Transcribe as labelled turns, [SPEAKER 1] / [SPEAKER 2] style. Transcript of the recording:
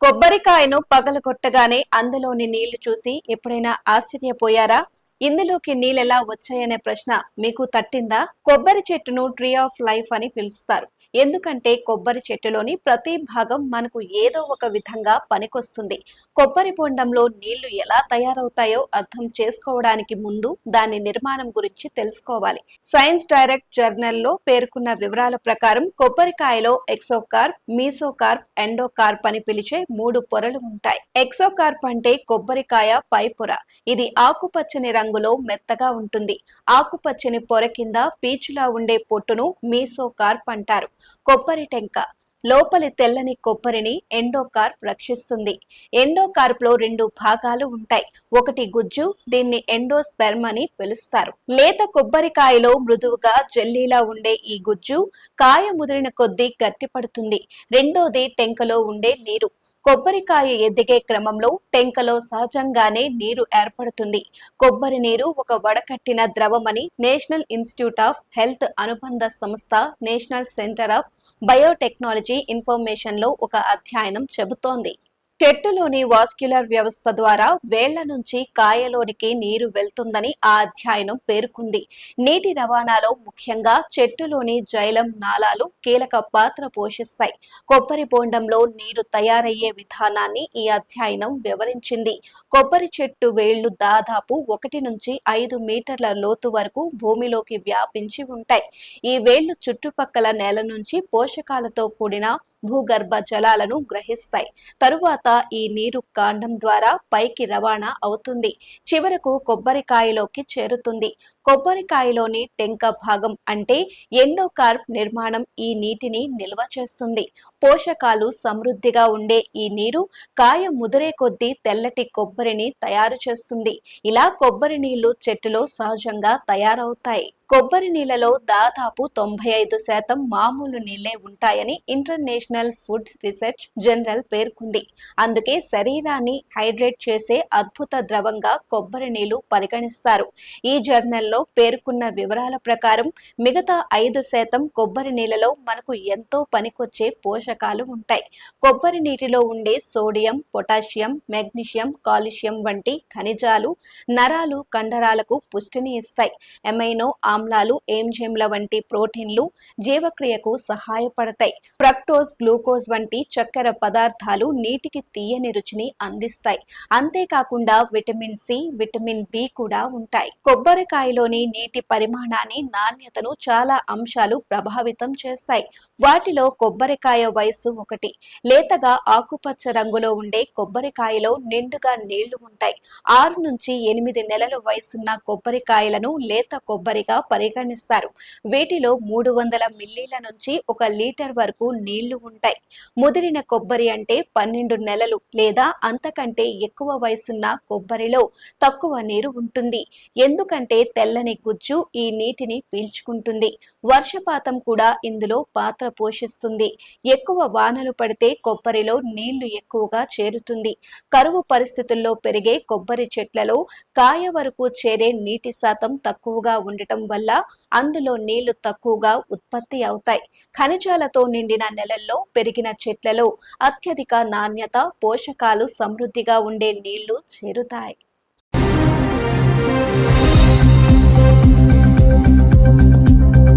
[SPEAKER 1] కొబ్బరికాయను పగలగొట్టగానే అందులోని నీళ్ళు చూసి ఎప్పుడైనా ఆశ్చర్యపోయారా? ఇందులోకి నీళ్ళెలా వచ్చాయనే ప్రశ్న మీకు తట్టిందా? కొబ్బరి చెట్టును ట్రీ ఆఫ్ లైఫ్ అని పిలుస్తారు. ఎందుకంటే కొబ్బరి చెట్టులోని ప్రతి భాగం మనకు ఏదో ఒక విధంగా పనికొస్తుంది. కొబ్బరి బొండంలో నీళ్ళు ఎలా తయారవుతాయో అర్థం చేసుకోవడానికి ముందు దాని నిర్మాణం గురించి తెలుసుకోవాలి. సైన్స్ డైరెక్ట్ జర్నల్లో పేర్కొన్న వివరాల ప్రకారం కొబ్బరికాయలో ఎక్సోకార్ప్ మీసోకార్ప్ ఎండోకార్ప్ అని పిలిచే మూడు పొరలు ఉంటాయి. ఎక్సోకార్ప్ అంటే కొబ్బరికాయ పై పొర ఇది ఆకుపచ్చని రంగు రంగులో మెత్తగా ఉంటుంది. ఆకుపచ్చని పొర కింద పీచులా ఉండే పొట్టును మీసోకార్ప్ అంటారు కొబ్బరి టెంక. లోపలి తెల్లని కొబ్బరిని ఎండోకార్ప్ రక్షిస్తుంది. ఎండోకార్ప్లో రెండు భాగాలు ఉంటాయి. ఒకటి గుజ్జు దీన్ని ఎండోస్పెర్మ్ అని పిలుస్తారు. లేత కొబ్బరికాయలో మృదువుగా జెల్లీలా ఉండే ఈ గుజ్జు కాయ ముదిరిన కొద్దీ గట్టిపడుతుంది. రెండోది టెంకలో ఉండే నీరు. కొబ్బరికాయ ఎదిగే క్రమంలో టెంకలో సహజంగానే నీరు ఏర్పడుతుంది. కొబ్బరి నీరు ఒక వడకట్టిన ద్రవమని నేషనల్ ఇన్స్టిట్యూట్ ఆఫ్ హెల్త్ అనుబంధ సంస్థ నేషనల్ సెంటర్ ఆఫ్ బయోటెక్నాలజీ ఇన్ఫర్మేషన్లో ఒక అధ్యయనం చెబుతోంది. చెట్టులోని వాస్క్యులర్ వ్యవస్థ ద్వారా వేళ్ళ నుంచి కాయలోనికి నీరు వెళ్తుందని ఆ అధ్యయనం పేర్కొంది. నీటి రవాణాలో ముఖ్యంగా చెట్టులోని జైలం నాళాలు కీలక పాత్ర పోషిస్తాయి. కొబ్బరి బోండంలో నీరు తయారయ్యే విధానాన్ని ఈ అధ్యయనం వివరించింది. కొబ్బరి చెట్టు వేళ్ళు దాదాపు ఒకటి నుంచి ఐదు మీటర్ల లోతు వరకు భూమిలోకి వ్యాపించి ఉంటాయి. ఈ వేళ్ళు చుట్టుపక్కల నేల నుంచి పోషకాలతో కూడిన భూగర్భ జలాలను గ్రహిస్తాయి. తరువాత ఈ నీరు కాండం ద్వారా పైకి రవాణా అవుతుంది. చివరకు కొబ్బరికాయలోకి చేరుతుంది. కొబ్బరికాయలోని టెంక భాగం అంటే ఎండోకార్ప్ నిర్మాణం ఈ నీటిని నిల్వ చేస్తుంది. పోషకాలు సమృద్ధిగా ఉండే ఈ నీరు కాయ ముదిరే కొద్దీ తెల్లటి కొబ్బరిని తయారు చేస్తుంది. ఇలా కొబ్బరి నీళ్ళు చెట్టులో సహజంగా తయారవుతాయి. కొబ్బరి నీళ్ళలో దాదాపు తొంభై ఐదు శాతం మామూలు నీళ్ళే ఉంటాయని ఇంటర్నేషనల్ ఫుడ్ రీసెర్చ్ జనరల్ పేర్కొంది. అందుకే శరీరాన్ని హైడ్రేట్ చేసే అద్భుత ద్రవంగా కొబ్బరి నీళ్ళు పరిగణిస్తారు. ఈ జర్నల్లో పేర్కొన్న వివరాల ప్రకారం మిగతా ఐదు శాతం కొబ్బరి నీళ్ళలో మనకు ఎంతో పనికొచ్చే పోషకాలు ఉంటాయి. కొబ్బరి నీటిలో ఉండే సోడియం పొటాషియం మెగ్నీషియం కాల్షియం వంటి ఖనిజాలు నరాలు కండరాలకు పుష్టిని ఇస్తాయి. ఎమైనో ఆమ్లాలు ఎంజెమ్ల వంటి ప్రోటీన్లు జీవక్రియకు సహాయపడతాయి. ప్రక్టోజ్ గ్లూకోజ్ వంటి చక్కెర పదార్థాలు నీటికి తీయని రుచిని అందిస్తాయి. అంతేకాకుండా విటమిన్ సి విటమిన్ బి కూడా ఉంటాయి. కొబ్బరికాయలోని నీటి పరిమాణాన్ని నాణ్యతను చాలా అంశాలు ప్రభావితం చేస్తాయి. వాటిలో కొబ్బరికాయ వయస్సు ఒకటి. లేతగా ఆకుపచ్చ రంగులో ఉండే కొబ్బరికాయలో నిండుగా నీళ్ళు ఉంటాయి. ఆరు నుంచి ఎనిమిది నెలల వయసున్న కొబ్బరికాయలను లేత కొబ్బరిగా పరిగణిస్తారు. వీటిలో మూడు వందల మిల్లీల నుంచి ఒక లీటర్ వరకు నీళ్ళు ఉంటాయి. ముదిరిన కొబ్బరి అంటే పన్నెండు నెలలు లేదా అంతకంటే ఎక్కువ వయసున్న కొబ్బరిలో తక్కువ నీరు ఉంటుంది. ఎందుకంటే తెల్లని గుజ్జు ఈ నీటిని పీల్చుకుంటుంది. వర్షపాతం కూడా ఇందులో పాత్ర పోషిస్తుంది. ఎక్కువ వానలు పడితే కొబ్బరిలో నీళ్ళు ఎక్కువగా చేరుతుంది. కరువు పరిస్థితుల్లో పెరిగే కొబ్బరి చెట్లలో కాయ వరకు చేరే నీటి శాతం తక్కువగా ఉండటం వల్ల అందులో నీళ్ళు తక్కువగా ఉత్పత్తి అవుతాయి. ఖనిజాలతో నిండిన నెలల్లో పెరిగిన చెట్లలో అత్యధిక నాణ్యత పోషకాలు సమృద్ధిగా ఉండే నీళ్ళు చేరుతాయి.